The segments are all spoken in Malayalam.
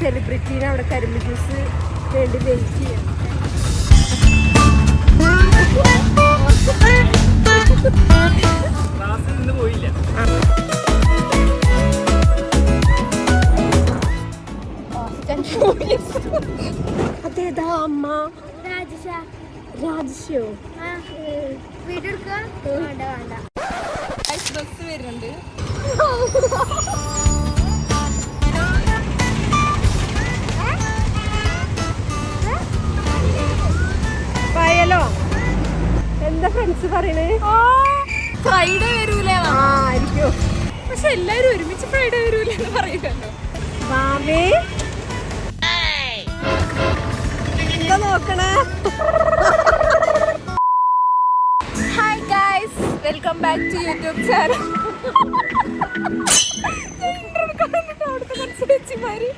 സെലിബ്രിറ്റീനെ അവിടെ കരിമ്പ് ജ്യൂസ് വേണ്ടി വെയിറ്റ് ചെയ്യാം. ക്ലാസ്സിൽ നിന്ന് പോയില്ല അതേതാ അമ്മ? രാജേഷ. രാജശോ വേണ്ട ബസ് വരുന്നുണ്ട്. എന്താ ഫ്രണ്ട്സ് പറയണേ? ഫ്രൈഡേ വരൂലേ? ആയിരിക്കും. പക്ഷെ എല്ലാരും ഒരുമിച്ച് ഫ്രൈഡേ വരൂലേ എന്ന് പറയുമല്ലോ. മാമേ. എന്താ നോക്കണേ? Hi guys welcome back to YouTube channel അവിടുത്തെ കുറച്ച് ചേച്ചിമാര്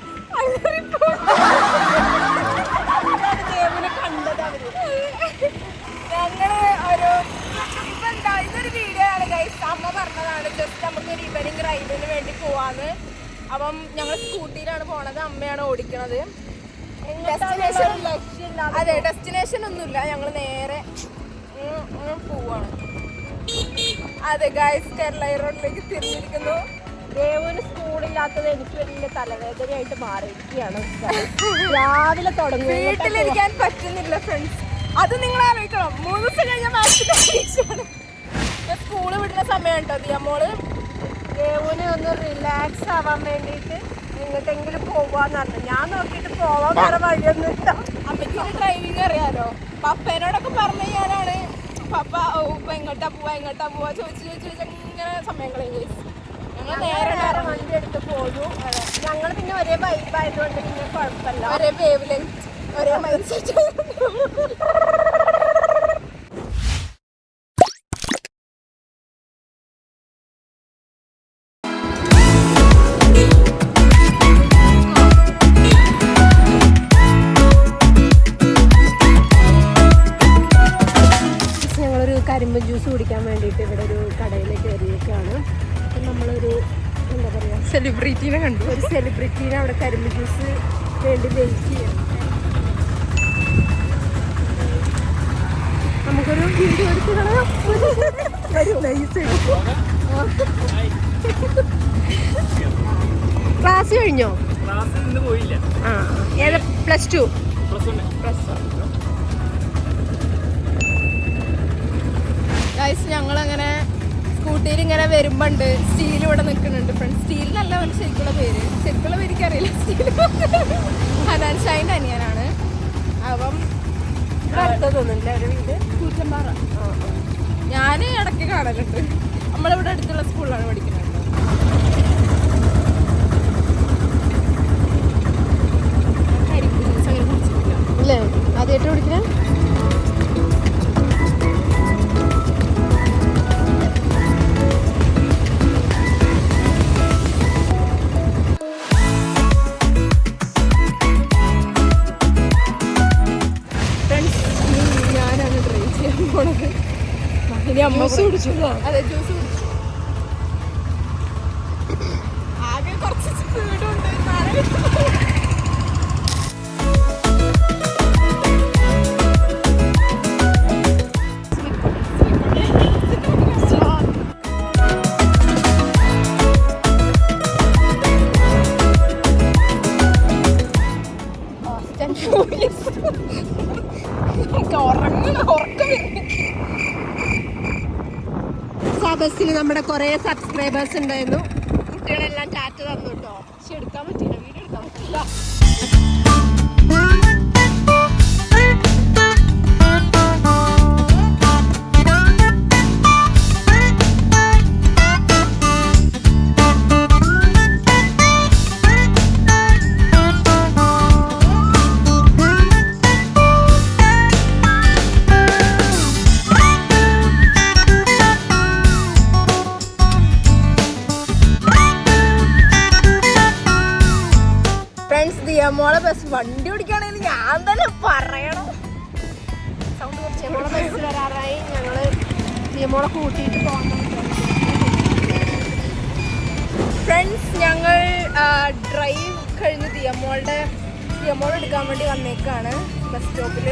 ഞങ്ങൾ ഒരു ഇപ്പൊ എന്താ ഇതൊരു വീഡിയോ ആണ് ഗൈസ് അമ്മ പറഞ്ഞതാണ് ജസ്റ്റ് നമുക്ക് ഒരു ഈവനിങ് റൈഡിന് വേണ്ടി പോവാന്ന്. അപ്പം ഞങ്ങൾ സ്കൂട്ടിയിലാണ് പോണത് അമ്മയാണ് ഓടിക്കണത്. ഡെസ്റ്റിനേഷൻ അതെ ഡെസ്റ്റിനേഷൻ ഒന്നുമില്ല. ഞങ്ങൾ നേരെ പോവാണ്. അതെ ഗൈസ് കേരള റോഡിലേക്ക് തിരിഞ്ഞിരിക്കുന്നു. ദേവന് സ്കൂളില്ലാത്തത് എനിക്ക് വലിയ തലവേദനയായിട്ട് മാറിയിരിക്കുകയാണ് രാവിലെ തുടങ്ങി. വീട്ടിലിരിക്കാൻ പറ്റുന്നില്ല ഫ്രണ്ട്സ് അത് നിങ്ങൾ ആലോചിക്കണം. മൂന്ന് ദിവസം കഴിഞ്ഞ മാസത്തിന്റെ പരീക്ഷയാണ് സ്കൂൾ വിടുന്ന സമയം കേട്ടോ ദിയമ്മോൾ ദേവുനെ ഒന്ന് റിലാക്സ് ആവാൻ വേണ്ടിട്ട് എങ്ങോട്ടെങ്കിലും പോവാന്ന് പറഞ്ഞു. ഞാൻ നോക്കിയിട്ട് പോവാൻ വേറെ വഴിയൊന്നും ഇല്ല. അമ്മയ്ക്ക് ഡ്രൈവിംഗ് അറിയാലോ? പപ്പേനോടൊക്കെ പറഞ്ഞു കഴിഞ്ഞാലാണ് പപ്പ ഓ ഇപ്പൊ എങ്ങോട്ടാ പോവാ എങ്ങോട്ടാ പോവാ? ചോദിച്ചു ചോദിച്ചു ചോദിച്ചു ഇങ്ങനെ സമയം കളയും. ഞങ്ങൾ നേരെ നേരെ വണ്ടി എടുത്ത് പോന്നു. ഞങ്ങൾ പിന്നെ ഒരേ ബൈബായതുകൊണ്ട് പിന്നെ കുഴപ്പമില്ല. ഒരേ വേവ് ലെങ്ത് ഒരേ മൈൻഡ് സെറ്റ് അവിടെ കരിമ്പ് ജ്യൂസ് വേണ്ടി വെയിറ്റ് ചെയ്യാം. നമുക്കൊരു വീഡിയോ എടുത്ത് ക്ലാസ് കഴിഞ്ഞോ? പോയില്ല. ആ ഏതാ plus two plus one guys ഞങ്ങൾ അങ്ങനെ സ്കൂട്ടിയിൽ ഇങ്ങനെ വരുമ്പോണ്ട്. സ്റ്റീൽ ഇവിടെ നിൽക്കുന്നുണ്ട്. ഫ്രണ്ട് സ്റ്റീൽ നല്ല ഒരു ശരിക്കുള്ള പേര്. ശരിക്കുള്ള പേര് എനിക്കറിയില്ല. സ്റ്റീൽ ഹനാൻ ഷൈന്റെ അനിയനാണ്. അപ്പം കൂറ്റമ്പാറ. ഞാൻ ഇടയ്ക്ക് കാണലുണ്ട്. നമ്മളിവിടെ അടുത്തുള്ള സ്കൂളിലാണ് പഠിക്കുന്നത്. അല്ലേ ആദ്യമായിട്ട് കുടിക്കണേ ഇനി അമ്മ ജ്യൂസ് കുടിച്ചു കുറേ സബ്സ്ക്രൈബേഴ്സ് ഉണ്ടായിരുന്നു. കുട്ടികളെല്ലാം ചാറ്റ് തന്നു കേട്ടോ. പക്ഷെ എടുക്കാൻ പറ്റില്ല വീഡിയോ എടുക്കാൻ പറ്റില്ല ഫ്രണ്ട്സ് ദിയമോളെ ബസ് വണ്ടി ഓടിക്കുകയാണെങ്കിൽ ഞാൻ തന്നെ പറയണം. ഫ്രണ്ട്സ് ഞങ്ങൾ ഡ്രൈവ് കഴിഞ്ഞ് ദിയമോളുടെ ദിയമോൾ എടുക്കാൻ വേണ്ടി വന്നേക്കാണ് ബസ് സ്റ്റോപ്പിൽ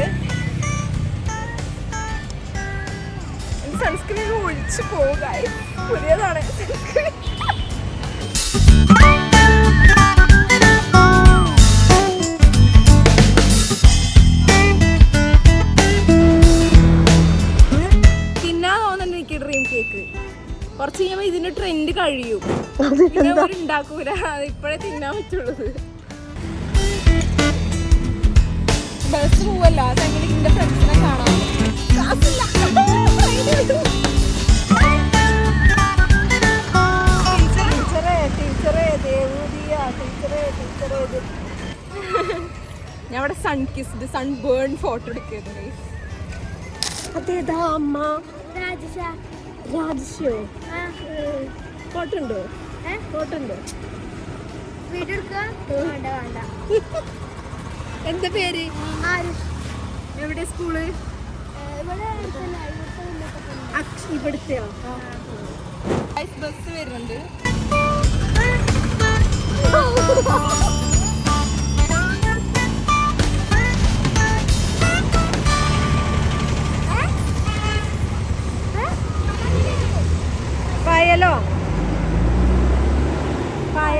സൺസ്ക്രീൻ ഒഴിച്ചു പോവുക പുതിയതാണ് സൺസ്ക്രീൻ ഇതിന്റെ കഴിയും. പിന്നെ അവർ ഉണ്ടാക്കൂല. ഇപ്പഴേ തിന്നാൻ പറ്റുള്ളൂ. ബസ് പോവല്ല. എന്റെ ഫ്രണ്ട്സിനെ കാണാം. ഞാൻ അവിടെ sun kissed sun burn photo എടുക്കുന്നത് അതേതാ അമ്മ? രാജശ രാജശ്യോ? വേണ്ട വേണ്ട. എന്താ പേര്? എവിടെ സ്കൂൾ? ഇവിടുത്തെയോ. ബസ് വരുന്നുണ്ട്. പായലോ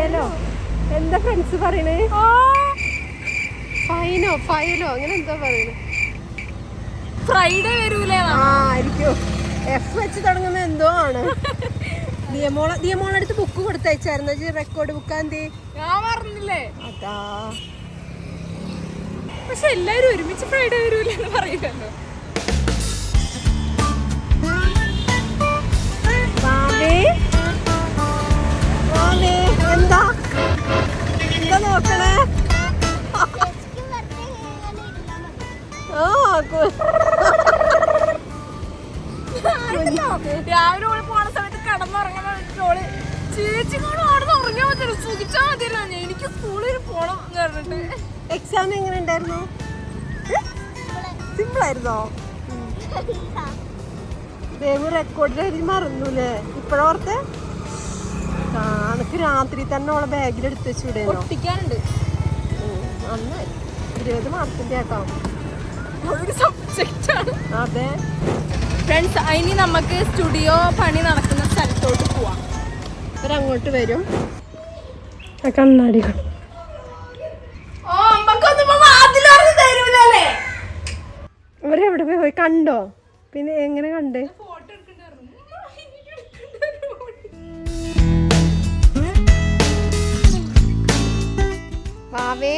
പായലോ എന്താ ഫ്രണ്ട്സ് പറയണേ? ഫൈനോ ഫയലോ അങ്ങനെ എന്താ പറയണേ. ഫ്രൈഡേ വരൂലേ? ആയിരിക്കും. എഫ് വെച്ച് തുടങ്ങുന്ന എന്തോ ആണ്. ദിയമോള ദിയമോളടുത്ത് ബുക്ക് കൊടുത്തയച്ചായിരുന്നു. റെക്കോർഡ് ബുക്ക് എന്തി ഞാൻ പറഞ്ഞില്ലേ? അതാ. പക്ഷെ എല്ലാരും ഒരുമിച്ച് ഫ്രൈഡേ വരൂലെന്ന് പറയില്ലല്ലോ എക്സാം എങ്ങനെ ഉണ്ടായിരുന്നു? സിമ്പിൾ ആയിരുന്നോ ദേവ് റെക്കോർഡിൽ എഴുതി മറന്നൂലേ? ഇപ്പോഴോർത്ത് ആ എനിക്ക് രാത്രി തന്നെ ഓളെ ബാഗിൽ എടുത്ത് വെച്ചൂടേനോ ഒട്ടിക്കാനുണ്ട് നന്നായി. ഇരുപത് സബ്ജക്റ്റ് ആണ്. അതെ. ഫ്രണ്ട്സ് ഇനി നമുക്ക് സ്റ്റുഡിയോ പണി നടക്കുന്ന സ്ഥലത്തോട്ട് പോവാം. അവരങ്ങോട്ട് വരും. കണ്ണാടി ഇവരെവിടെ പോയി? കണ്ടോ? പിന്നെ എങ്ങനെ കണ്ട്? വാവേ.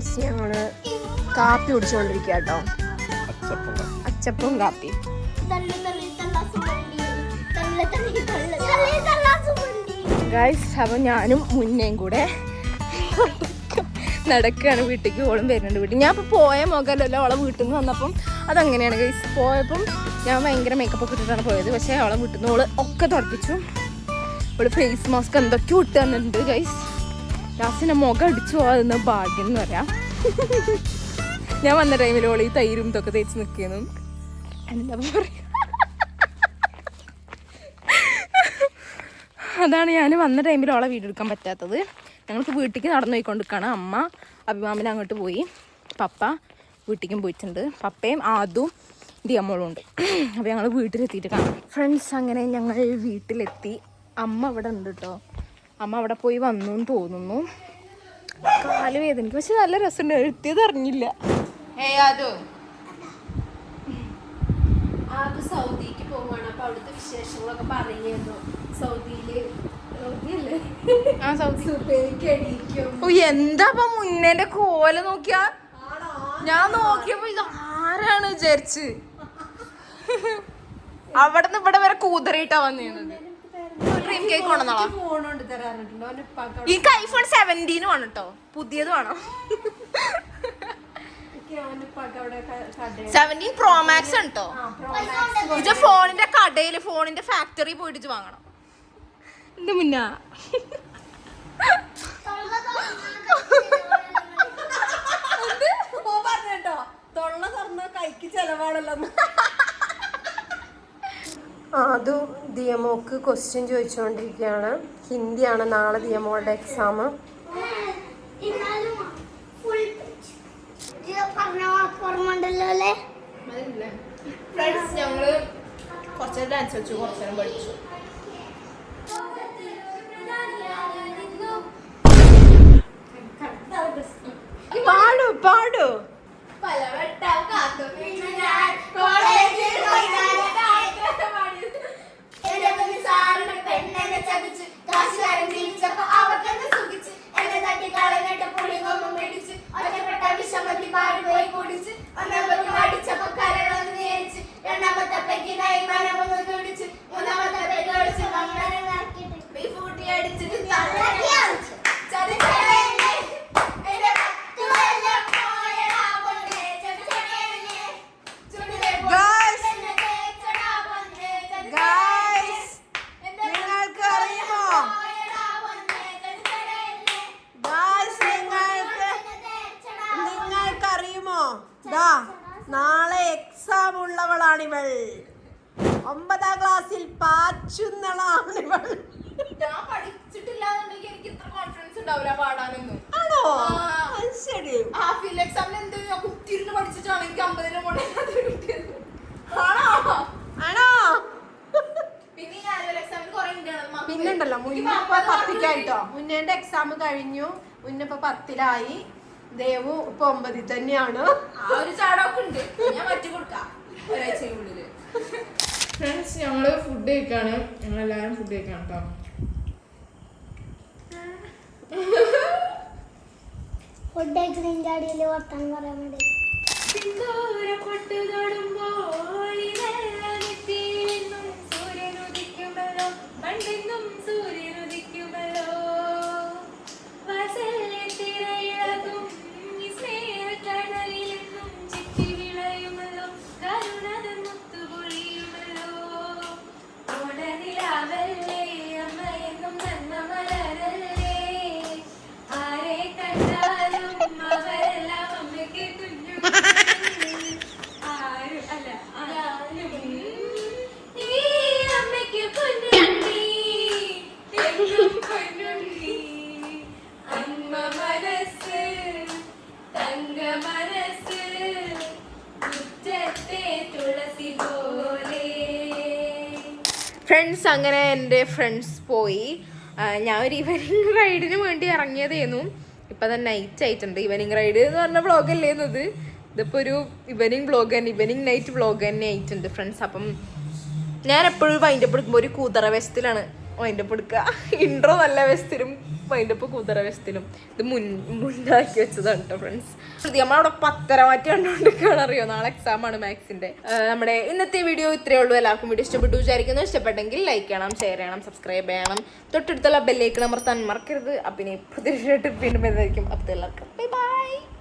ഫ്രണ്ട്സ് ഞങ്ങൾ കാപ്പി കുടിച്ചുകൊണ്ടിരിക്കുക കേട്ടോ അച്ചപ്പും കാപ്പി. ഗൈസ് അപ്പം ഞാനും മുന്നേയും കൂടെ നടക്കുകയാണ് വീട്ടിലേക്ക് ഓളും വരുന്നുണ്ട് വീട്ടിൽ. ഞാൻ ഇപ്പോൾ പോയ മുഖമല്ലല്ലോ അവളെ വീട്ടിൽ നിന്ന് വന്നപ്പം അതങ്ങനെയാണ് ഗൈസ് പോയപ്പം ഞാൻ ഭയങ്കര മേക്കപ്പ് ഒക്കെ ഇട്ടിട്ടാണ് പോയത്. പക്ഷേ അവളെ വീട്ടിൽ നിന്ന് ഓൾ ഒക്കെ തുടപ്പിച്ചു. അവൾ ഫേസ് മാസ്ക് എന്തൊക്കെയോ ഇട്ട് തന്നിട്ടുണ്ട് ഗൈസ് ലാസ്റ്റിന്റെ മുഖം അടിച്ചു പോകാതെന്ന് ഭാഗ്യം എന്ന് പറയാം. ഞാൻ വന്ന ടൈമിൽ ഓൾ ഈ തൈരും ഇതൊക്കെ തേച്ച് നിൽക്കുന്നു എന്താ പറയുക അതാണ് ഞാൻ വന്ന ടൈമിൽ ഓളെ വീടെടുക്കാൻ പറ്റാത്തത്. ഞങ്ങൾക്ക് വീട്ടിലേക്ക് നടന്നു പോയിക്കൊണ്ടിരിക്കുകയാണ് അമ്മ അഭിമാമിനെ അങ്ങോട്ട് പോയി. പപ്പ വീട്ടിലേക്കും പോയിട്ടുണ്ട്. പപ്പയും ആദും ദിയമ്മളും ഉണ്ട്. അപ്പോൾ ഞങ്ങൾ വീട്ടിലെത്തിയിട്ട് കാണാം. ഫ്രണ്ട്സ് അങ്ങനെ ഞങ്ങൾ വീട്ടിലെത്തി. അമ്മ അവിടെ ഉണ്ട് കേട്ടോ അമ്മ അവിടെ പോയി വന്നു എന്ന് തോന്നുന്നു. കാൽ വേദന പക്ഷെ നല്ല രസമുണ്ട്. എഴുത്തിയത് അറിഞ്ഞില്ല. ഏ അതോ. അത് സൗദിക്ക് പോവാണ് അപ്പൊ അവിടുത്തെ വിശേഷങ്ങളൊക്കെ പറയുന്നു സൗദിയിൽ സൗദിയല്ലേ ആ സൗദി. സുബൈക്ക് എണീക്കും. ഓ എന്താ മുന്നേന്റെ കോല നോക്കിയാ? ഞാൻ നോക്കിയപ്പോ ഇത് ആരാണ് വിചാരിച്ച്? നിന്ന് ഇവിടെ വരെ കൂതറിയിട്ടാ വന്നിരുന്നത്. ഡ്രീം കേക്ക് കൊണ്ടുവന്നോളാ തരാറുണ്ടോ ഈ ഐഫോൺ സെവന്റീനും ആണ് കേട്ടോ പുതിയത് വേണം. സെവന്റീൻ പ്രോ മാക്സ് ഉണ്ട് ഇത് ഫോണിന്റെ കടയിൽ ഫോണിന്റെ ഫാക്ടറി പോയിട്ട് വാങ്ങണം. എന്റെ മുന്നാ. പറഞ്ഞോ തൊള്ള തുറന്ന കൈക്ക് ചെലവാണല്ലോ അത് ദിയമോക്ക് ക്വസ്റ്റ്യൻ ചോദിച്ചുകൊണ്ടിരിക്കുകയാണ്. ഹിന്ദിയാണ് നാളെ ദിയമോളുടെ എക്സാം ഫ്രണ്ട്സ് ഞങ്ങൾ കുറച്ചു ഡാൻസ് കളിച്ചു കുറച്ചു നേരം പഠിച്ചു പാടു പാടു പലവട്ടം കാത്തു കോളേജിൽ ഉണ്ടാവില്ല പാടാനൊന്നും. ആണോ? ശരി ഹാഫിൽ എക്സാമിൽ എന്ത് കുത്തിരുന്ന് പഠിച്ചിട്ടാണ് എനിക്ക് അമ്പതിന് മുകളിൽ കിട്ടിയത്. ആണോ? ആണോ? പിന്നുണ്ടല്ലോ മുന്നേ ഇപ്പൊ പത്തിക്കായിട്ടോ മുന്നേന്റെ എക്സാം കഴിഞ്ഞു. മുന്നേ ഇപ്പൊ പത്തിലായി. ദേവു ഇപ്പൊ ഒമ്പതിൽ തന്നെയാണ്. ആ ഒരു ചാടൊക്കെ ഉണ്ട്. ഞാൻ മാറ്റി കൊടുക്കാം. ഒരാഴ്ചയുള്ളിൽ ഫ്രണ്ട്സ് ഞങ്ങൾ ഫുഡ് കഴിക്കാണ്. ഞങ്ങളെല്ലാരും ഫുഡ് കഴിക്കാണ് കേട്ടോ ഫുഡ് കഴിക്കുന്നതിന്റെ അടിയിൽ വർത്താനം പറയാൻ വേണ്ടി. സൂര്യനുദിക്കുമല്ലോ പണ്ടെന്നും സൂര്യനുദിക്കുമല്ലോ ഫ്രണ്ട്സ് അങ്ങനെ എന്റെ ഫ്രണ്ട്സ് പോയി. ഞാൻ ഒരു ഈവനിങ് റൈഡിന് വേണ്ടി ഇറങ്ങിയതേനു. ഇപ്പം തന്നെ നൈറ്റ് ആയിട്ടുണ്ട്. ഈവനിങ് റൈഡ് എന്ന് പറഞ്ഞ വ്ളോഗ് അല്ലേന്നു ഇത് ഇതിപ്പോൾ ഒരു ഈവനിങ് വ്ളോഗ് തന്നെ ഈവനിങ് നൈറ്റ് വ്ളോഗ് തന്നെ ആയിട്ടുണ്ട് ഫ്രണ്ട്സ് അപ്പം ഞാൻ എപ്പോഴും വൈൻഡപ്പ് എടുക്കുമ്പോൾ ഒരു കൂതറ വെസ്റ്റിലാണ് വൈൻഡപ്പ് എടുക്കുക. ഇൻട്രോ നല്ല വെസ്റ്റിലും വൈൻഡപ്പ് കൂതറ വെസ്റ്റിലും ഇത് മുൻ മുന്നാക്കി വെച്ചതാണ് കേട്ടോ ഫ്രണ്ട്സ് നമ്മളവിടെ പത്തര മാറ്റി കണ്ടുകൊണ്ടിരിക്കുകയാണ് അറിയോ? നാളെ എക്സാം ആണ് മാത്സിന്റെ. നമ്മുടെ ഇന്നത്തെ വീഡിയോ ഇത്രയേ ഉള്ളൂ. എല്ലാവർക്കും വീഡിയോ ഇഷ്ടപ്പെട്ടു വിചാരിക്കുന്നു. ഇഷ്ടപ്പെട്ടെങ്കിൽ ലൈക്ക് ചെയ്യണം ഷെയർ ചെയ്യണം സബ്സ്ക്രൈബ് ചെയ്യണം. തൊട്ടടുത്തുള്ള ബെല്ലേക്ക് അമർത്താൻ മറക്കരുത്. അപ്പം ഇനി പുതിയ വീണ്ടും വരുന്നതായിരിക്കും. അപ്പോൾ എല്ലാവർക്കും. Bye bye